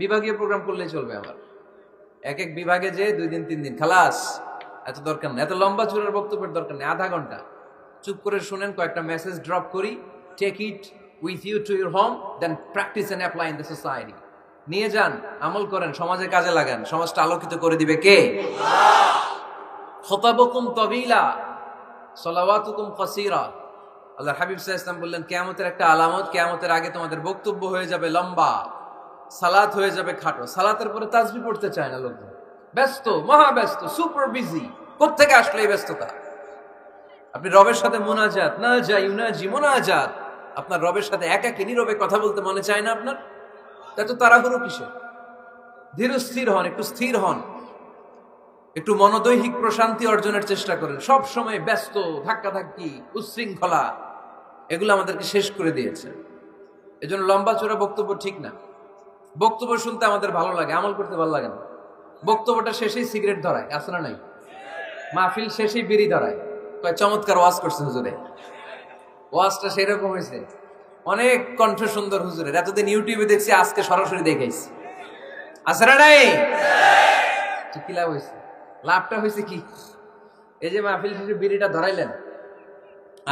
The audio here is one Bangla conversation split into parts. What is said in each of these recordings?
বিভাগীয় প্রোগ্রাম করলেই চলবে আমার। এক এক বিভাগে যে দুই দিন, তিন দিন, খালাস, এত দরকার নেই। এত লম্বা চূড়ার বক্তব্যের দরকার নেই, আধা ঘণ্টা। চুপ করে শুনেন, কয়েকটা মেসেজ ড্রপ করি take it with you to your home then practice and apply in the society নিয়ে যান, আমল করেন, সমাজে কাজে লাগান, সমাজটা আলোকিত করে দিবে কে? খতাবকুম তবিলা, সলাওয়াতুকুম কসিরা আল্লাহ হাবিব সাল্লাল্লাহু ইসলাম বললেন, কিয়ামতের একটা আলামত, কিয়ামতের আগে তোমাদের বক্তব্য হয়ে যাবে লম্বা। সালাত হয়ে যাবে খাটো। সালাতের পরে তাজবি পড়তে চায় না লোকজন। ব্যস্ত, মহা ব্যস্ত সুপার বিজি কোত্থেকে আসলে এই ব্যস্ততা? আপনি রবের সাথে মোনাজাত, না যাই ইউনাজি মোনাজাত। আপনার রবের সাথে একাকি নীরবে কথা বলতে মনে চায় না আপনার? এত তাড়াহুড়ো কিসের? ধীর স্থির হন, একটু স্থির হন। একটু মনোদৈহিক প্রশান্তি অর্জনের চেষ্টা করেন। সব সময় ব্যস্ত, ধাক্কাধাক্কি, উচ্ছৃঙ্খলা। এগুলো আমাদেরকে শেষ করে দিয়েছে। এজন্য লম্বা চোরা বক্তব্য ঠিক না। বক্তব্য শুনতে আমাদের ভালো লাগে, আমল করতে ভালো লাগে না। বক্তব্যটা শেষেই সিগারেট ধরায়, আছে না নাই? মাহফিল শেষেই বিড়ি ধরায়। কয় চমৎকার ওয়াজ করছে হুজুরে। ওয়াজটা সেরকম হয়েছে। অনেক কণ্ঠ সুন্দর হুজুরের। এতদিন ইউটিউবে দেখছি, আজকে সরাসরি দেখাইছি। আছে না নাই? কি লাভ হয়েছে? লাভটা হয়েছে কি? এই যে মাহফিল শেষে বিড়িটা ধরাইলেন,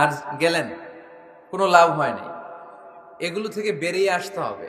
আর গেলেন, কোনো লাভ হয় নাই। এগুলো থেকে বেরিয়ে আসতে হবে।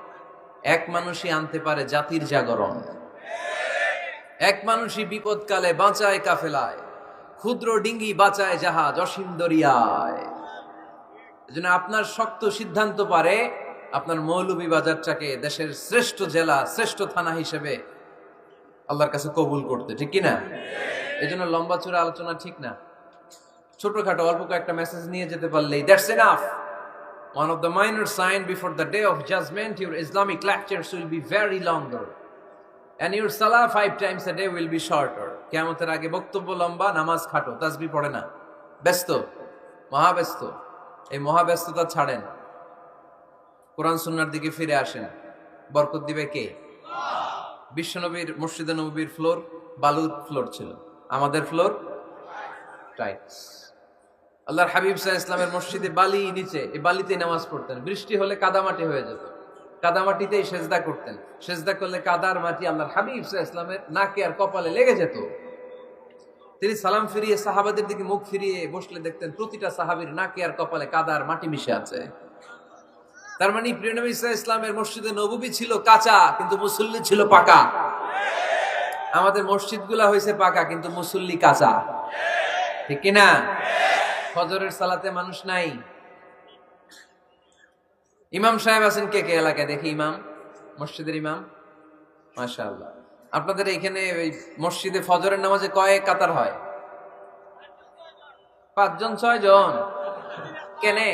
এক মানুষই আনতে পারে জাতির জাগরণ। এক মানুষই বিপদকালে বাঁচায় কাফেলায়। ক্ষুদ্র ডিঙ্গি বাঁচায় জাহাজ অসীম দরিয়ায়। আপনার শক্ত সিদ্ধান্ত পারে, আপনার মৌলভী বাজারটাকে দেশের শ্রেষ্ঠ জেলা, শ্রেষ্ঠ থানা হিসেবে আল্লাহর কাছে কবুল করতে, ঠিক কিনা? এই জন্য লম্বা চূড়া আলোচনা ঠিক না। ছোটখাটো অল্প কয়েকটা মেসেজ নিয়ে যেতে পারলেই that's enough One of the minor sign before the day of judgment, your Islamic lectures will be very longer. And your salah five times a day will be shorter. কেমতের আগে বক্তব্য লম্বা নামাজ খাটো তাসবি পড়ে না ব্যস্ত মহাব্যস্ত এই মহাব্যস্ততা ছাড়েন কোরআন সুন্নার দিকে ফিরে আসেন বরকত দিবে কে বিশ্বনবীর মসজিদে নবীর ফ্লোর বালুর ফ্লোর ছিল আমাদের ফ্লোর টাইলস আল্লাহর হাবিব সাহা ইসলামের মসজিদে বালি নিচে, এই বালিতে নামাজ পড়তেন। বৃষ্টি হলে কাদামাটি হয়ে যেত। কাদামাটিতেই সেজদা করতেন। সেজদা করলে কাদার মাটি আল্লাহর হাবিব সাহা ইসলামের নাকে আর কপালে লেগে যেত। তিনি সালাম ফিরিয়ে সাহাবাদের দিকে মুখ ফিরিয়ে বসলে দেখতেন প্রতিটা সাহাবীর নাকে আর কপালে কাদার মাটি মিশে আছে। তার মানে প্রিয় নবী ইসা ইসলামের মসজিদে নবুবী ছিল কাঁচা, কিন্তু মুসল্লি ছিল পাকা। আমাদের মসজিদগুলা হয়েছে পাকা, কিন্তু মুসল্লি কাঁচা। ঠিক কিনা? ফজরের সালাতে মানুষ নাই। ইমাম সাহেব আছেন কে কে এলাকায়? দেখি ইমাম, মসজিদের ইমাম। মাশা আল্লাহ আপনাদের এখানে ওই মসজিদে ফজরের নামাজে কয় কাতার হয়? পাঁচজন ছয় জন কেনে?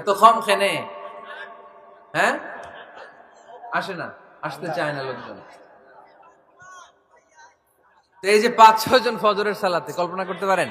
এত কম খেনে হ্যাঁ? আসে না, আসতে চায় না লোকজন। এই যে পাঁচ ছয় জন ফজরের সালাতে, কল্পনা করতে পারেন?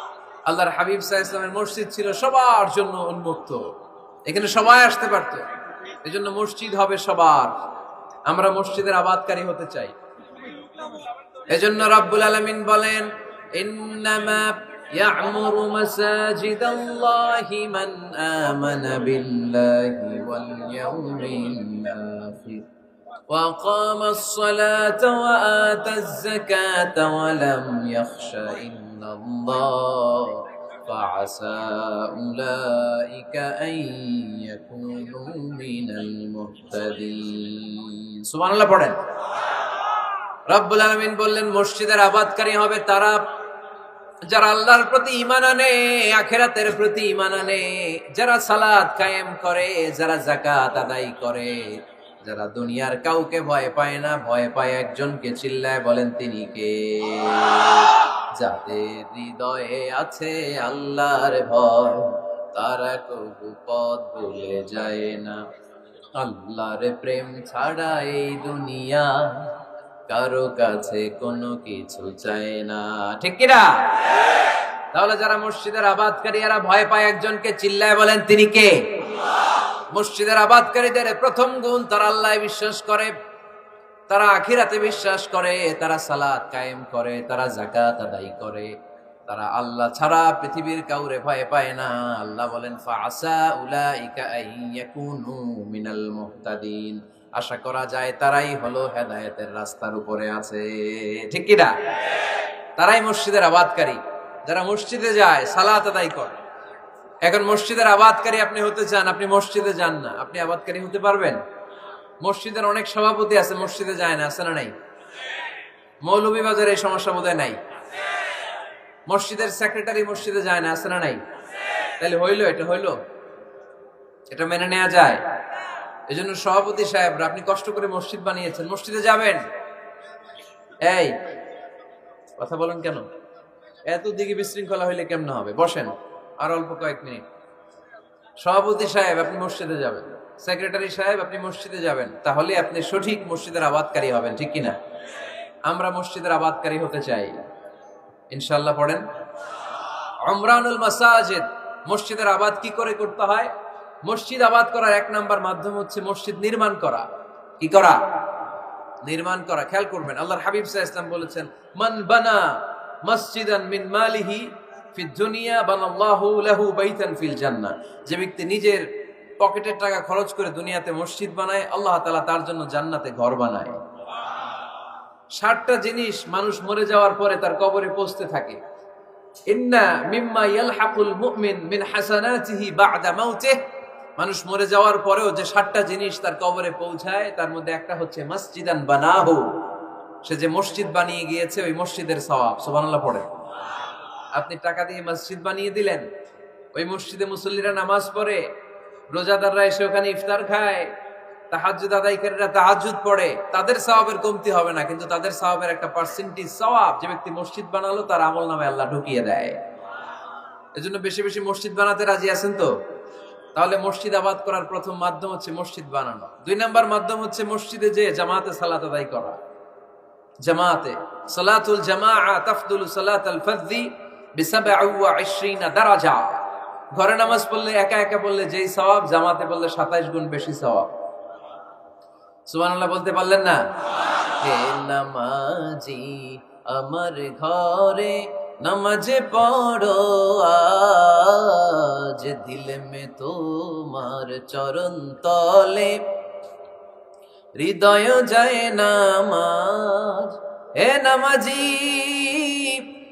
আল্লাহর হাবিব সাহা ইসলামের মসজিদ ছিল সবার জন্য উন্মুক্ত এখানে সবাই আসতে পারতো এই জন্য মসজিদ হবে সবার আমরা মসজিদের আবাদকারী হতে চাই এজন্য রাব্বুল আলামিন বলেন ইন্নামা يعمر مساجد الله من آمن بالله واليوم الآخر وأقام الصلاة وآتى الزكاة ولم يخش إلا الله فعسى أولئك أن يكونوا من المهتدين سبحان الله পড়েন রব্বুল আলমিন বললেন মসজিদের আবাদকারী হবে তারা যারা আল্লাহর প্রতি ইমান আনে আখেরাতের প্রতি ইমান আনে যারা সালাদ কায়েম করে যারা জাকাত আদায় করে যারা দুনিয়ার কাউকে ভয় পায় না, ভয় পায় একজনকে চিল্লায় বলেন তিনি কে? যাদের হৃদয়ে আছে আল্লাহর ভয়, তারা কবু পথ ভুলে যায় না। আল্লাহর প্রেম ছাড়া এই দুনিয়া কারও কাছে কোনো কিছু চায় না। ঠিক কিনা? তাহলে যারা মসজিদের আবাদকারী, এরা ভয় পায় একজনকে চিল্লায় বলেন তিনি কে? মসজিদের আবাদকারীদের প্রথম গুণ তারা আল্লাহ বিশ্বাস করে, তারা আখিরাতে বিশ্বাস করে, তারা সালাত কায়েম করে, তারা জাকাত আদায় করে। তারা আল্লাহ ছাড়া পৃথিবীর কাউরে ভয় পায় না। আল্লাহ বলেন ফাসা মিনাল মুহতাদিন। আশা করা যায় তারাই হলো হেদায়েতের রাস্তার উপরে আছে। ঠিক কি না? তারাই মসজিদের আবাদকারী। যারা মসজিদে যায়, সালাত আদায় করে এখন মসজিদের আবাদকারী আপনি হতে চান, আপনি মসজিদে যান না। আপনি আবাদকারী হতে পারবেন? মসজিদের অনেক সভাপতি আছে, মসজিদে যায় না, আছে না নাই? মৌলভীবাজার এই সমস্যা বোধহয় নাই? মসজিদের সেক্রেটারি মসজিদে যায় না, আছে না নাই? তাহলে হইল, এটা হইল? এটা মেনে নেওয়া যায়? এই জন্য সভাপতি সাহেব আপনি কষ্ট করে মসজিদ বানিয়েছেন, মসজিদে যাবেন? এই, কথা বলেন কেন? এত দিকে বিশৃঙ্খলা হইলে কেমন হবে? বসেন। আর অল্প কয়েক মিনিট। সভাপতি সাহেব, আপনি মসজিদে যাবেন। সেক্রেটারি সাহেব, আপনি মসজিদে যাবেন। তাহলে আপনি সঠিক মসজিদের আবাদকারী হবেন, ঠিক কিনা? আমরা মসজিদের আবাদকারী হতে চাই। ইনশাল্লাহ পড়েন। অমরানুল মাসাজেদ, মসজিদের আবাদ কি করে করতে হয়? মসজিদ আবাদ করার এক নাম্বার মাধ্যম হচ্ছে মসজিদ নির্মাণ করা। কি করা? নির্মাণ করা। খেয়াল করবেন, আল্লাহর হাবিব সাহা ইসলাম বলেছেন, মান বানা মসজিদান মিন মালিহি ফি দুনিয়া বানাল্লাহু লাহু বাইতান ফিল জান্নাহ। যে ব্যক্তি নিজের পকেটের টাকা খরচ করে দুনিয়াতে মসজিদ বানায়, আল্লাহ তাআলা তার জন্য জান্নাতে ঘর বানায়। ষাটটা জিনিস মানুষ মরে যাওয়ার পরে তার কবরে পৌঁছতে থাকে। ইন্না মিম্মা ইয়ালহাকুল মুমিন মিন হাসানাতিহি বা'দা মাউতিহ। মানুষ মরে যাওয়ার পরেও যে ষাটটা জিনিস তার কবরে পৌঁছায়, তার মধ্যে একটা হচ্ছে মসজিদান বানাহু। সে যে মসজিদ বানিয়ে গিয়েছে, ওই মসজিদের সওয়াব, সুবহানাল্লাহ, পড়ে। আপনি টাকা দিয়ে মসজিদ বানিয়ে দিলেন। ওই মসজিদে মুসল্লিরা নামাজ পড়ে, রোজাদাররা এসে ওখানে ইফতার খায়, তাহাজ্জুদ আদায়কারীরা তাহাজ্জুদ পড়ে। তাদের সওয়াবের কমতি হবে না, কিন্তু তাদের সওয়াবের একটা পার্সেন্টেজ সওয়াব যে ব্যক্তি মসজিদ বানালো, তার আমল নামে আল্লাহ ঢুকিয়ে দেয়। এজন্য বেশি বেশি মসজিদ বানাতে রাজি আছেন তো? তাহলে মসজিদ আবাদ করার প্রথম মাধ্যম হচ্ছে মসজিদ বানানো। দুই নাম্বার মাধ্যম হচ্ছে মসজিদে যে জামাতে সালাত আদায় করা। জামাতে, সালাতুল জামা তাফদুল সালাত আল ফজি ঘরে নামাজ পড়লে একা একা পড়লে যেই সওয়াব, জামাতে পড়লে 27 গুণ বেশি সওয়াব। সুবহানাল্লাহ বলতে পারলেন না? হে নামাজি, আমার ঘরে নামাজে পড়ো, আজ দিল মে তোমার চরণ তলে। হৃদয় যায় নামাজ, হে নামাজি।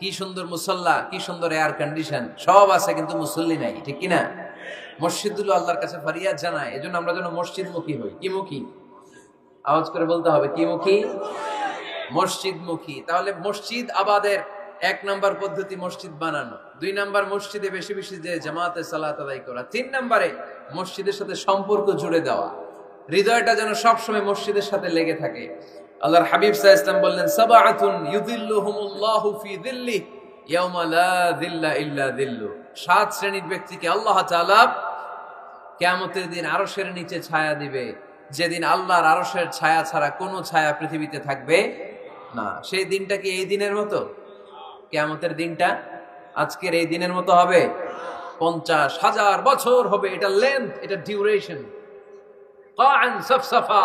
কি সুন্দর মুসল্লা, কি সুন্দর এয়ার কন্ডিশন সব আছে কিন্তু মুসল্লি নাই, ঠিক কিনা? মসজিদগুলো আল্লাহর কাছে ফরিয়াদ জানায়, এজন্য আমরা যেন মসজিদ মুখী হই। কি মুখী আওয়াজ করে বলতে হবে কি মুখী মসজিদ মুখী তাহলে মসজিদ আবাদের এক নাম্বার পদ্ধতি মসজিদ বানানো। দুই নাম্বার মসজিদে বেশি বেশি যে জামাতে সালাত আদায় করা। তিন নাম্বারে মসজিদের সাথে সম্পর্ক জুড়ে দেওয়া। হৃদয়টা যেন সবসময় মসজিদের সাথে লেগে থাকে। আল্লাহর হাবিব সাহা ইসলাম বললেন, সাবাআতুন ইউযিল্লুহুমুল্লাহু ফি যিল্লি ইয়াউমা লা যিল্লা ইল্লা যিল্লু। সাত শ্রেণির ব্যক্তিকে আল্লাহ তাআলা কিয়ামতের দিন আরশের নিচে ছায়া দিবে। যেদিন আল্লাহর আরশের ছায়া ছাড়া কোনো ছায়া পৃথিবীতে থাকবে না। সেই দিনটা কি এই দিনের মতো? কেয়ামতের দিনটা আজকের এই দিনের মতো হবে? পঞ্চাশ হাজার বছর হবে। এটা লেন্থ এটা ডিউরেশন সফসফা।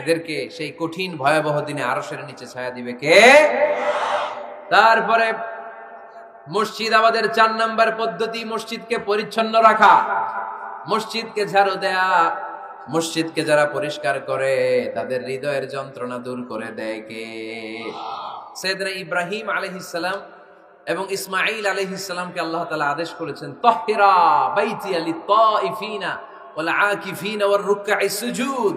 এদেরকে সেই কঠিন ভয়াবহ দিনে আরশের নিচে ছায়া দিবে কে? তারপরে মসজিদ আমাদের চার নাম্বার পদ্ধতি, মসজিদকে পরিচ্ছন্ন রাখা। মসজিদকে ঝাড়ু দেয়া, মসজিদকে যারা পরিষ্কার করে, তাদের হৃদয়ের যন্ত্রণা দূর করে দেয় কে? সৈয়দনা ইব্রাহিম আলহিসাল্লাম এবং ইসমাইল আলহিসাল্লামকে আল্লাহ তালা আদেশ করেছেন তহিরা বাইতি আলি তাইফিনা ওয়াল আকিফিনা ওয়ার রুকআই সুজুদ।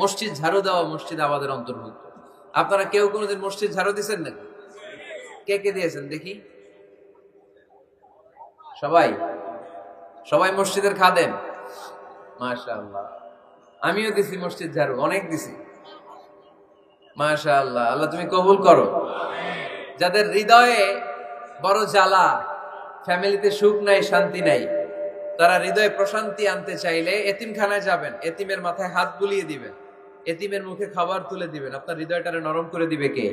মসজিদ ঝাড়ু দেওয়া মসজিদ আমাদের অন্তর্ভুক্ত। আপনারা কেউ কোনোদিন মসজিদ ঝাড়ু দিয়েছেন নাকি? কে কে দিয়েছেন দেখি? সবাই? সবাই মসজিদের খাদেম? মাশাআল্লাহ। আমিও দিছি মসজিদ ঝাড়ু, অনেক দিছি। মাশাআল্লাহ, আল্লাহ তুমি কবুল করো। যাদের হৃদয়ে বড় জ্বালা, ফ্যামিলিতে সুখ নাই, শান্তি নাই, তারা হৃদয়ে প্রশান্তি আনতে চাইলে এতিমখানায় যাবেন, এতিমের মাথায় হাত বুলিয়ে দিবেন। এতিমের মুখে খাবার তুলে দিবেন, আপনার হৃদয়টারে নরম করে দিবে কে?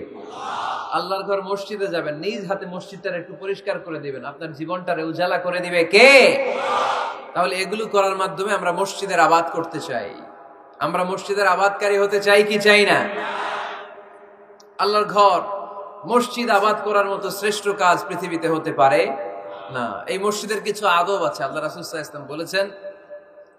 আল্লাহর ঘর মসজিদে যাবেন, নিজ হাতে মসজিদটারে একটু পরিষ্কার করে দিবেন, আপনার জীবনটারে উজালা করে দিবে কে? তাহলে এগুলো করার মাধ্যমে আমরা মসজিদের আবাদ করতে চাই। আমরা মসজিদের আবাদকারী হতে চাই কি চাই না? আল্লাহর ঘর মসজিদ আবাদ করার মতো শ্রেষ্ঠ কাজ পৃথিবীতে হতে পারে না। এই মসজিদের কিছু আদব আছে, আল্লাহ রাসুল ইসলাম বলেছেন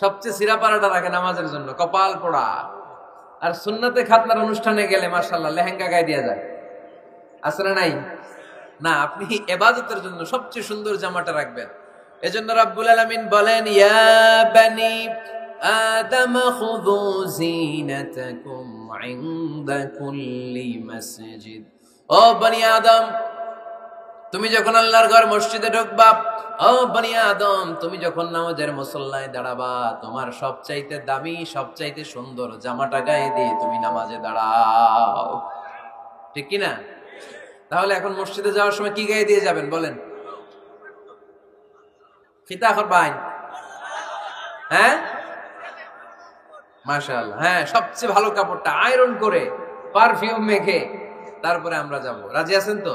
সবচেয়ে সিরা পাড়াটা রাখে নামাজের জন্য, কপাল পোড়া। আর সুন্নতে খাতনার অনুষ্ঠানে গেলে মার্শাল্লাহ লেহেঙ্গা গায়ে দেওয়া যায়। না নাই? না, আপনি এবাদতের জন্য সবচেয়ে সুন্দর জামাটা রাখবেন। এজন্য রাব্বুল আলামিন বলেন আদম, খুযু জিনাতাকুম ইনদা কুল্লি মসজিদ। ও বনি আদম তুমি যখন আল্লাহর ঘর মসজিদে ঢুকবা, ও বনি আদম, তুমি যখন নামাজের মুসল্লায় দাঁড়াবা, তোমার সবচাইতে দামি, সবচাইতে সুন্দর জামাটা গায়ে দিয়ে তুমি নামাজে দাঁড়াও। ঠিক কি না তাহলে এখন মসজিদে যাওয়ার সময় কি গায়ে দিয়ে যাবেন, বলেন? খিতা করবাইন হ্যাঁ? মাশাআল্লাহ হ্যাঁ সবচেয়ে ভালো কাপড়টা আয়রন করে, পারফিউম মেখে, তারপরে আমরা যাব। রাজি আছেন তো?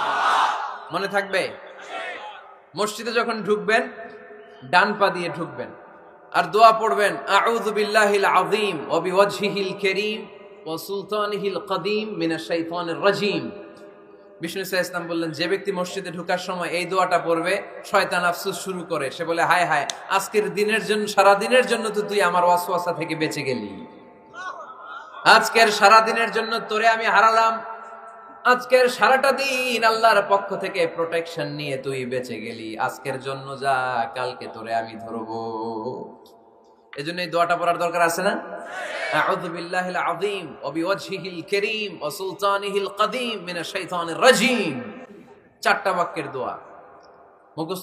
মনে থাকবে? মসজিদে যখন ঢুকবেন, ডান পা দিয়ে ঢুকবেন আর দোয়া পড়বেন, আউযু বিল্লাহিল আযীম ওয়া বিওয়াজহিল কারীম ওয়া সুলতানিহিল কদীম মিনাশ শাইতানির রাজীম। বিষ্ণু ইসা ইসলাম বললেন, যে ব্যক্তি মসজিদে ঢুকার সময় এই দোয়াটা পড়বে, শয়তান আফসুস শুরু করে। সে বলে, হায় হায়, আজকের দিনের জন্য সারা দিনের জন্য তো তুই আমার ওয়াসওয়াসা থেকে বেঁচে গেলি। আজকের সারা দিনের জন্য তোরে আমি হারালাম। আজকের সারাটা দিন আল্লাহর পক্ষ থেকে প্রোটেকশন নিয়ে তুই বেঁচে গেলি। আজকের জন্য যা, কালকে তোরে আমি ধরবো। এজন্য এই দোয়াটা পড়ার দরকার আছে না? বাক্যের দোয়া।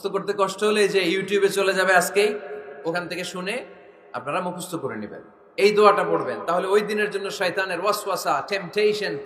করতে কষ্ট হলে যে ইউটিউবে চলে যাবে আজকেই, ওখান থেকে শুনে আপনারা মুখস্থ করে নেবেন। এই দোয়াটা পড়বেন। তাহলে ওই দিনের জন্য শয়তানের টেম্পটেশন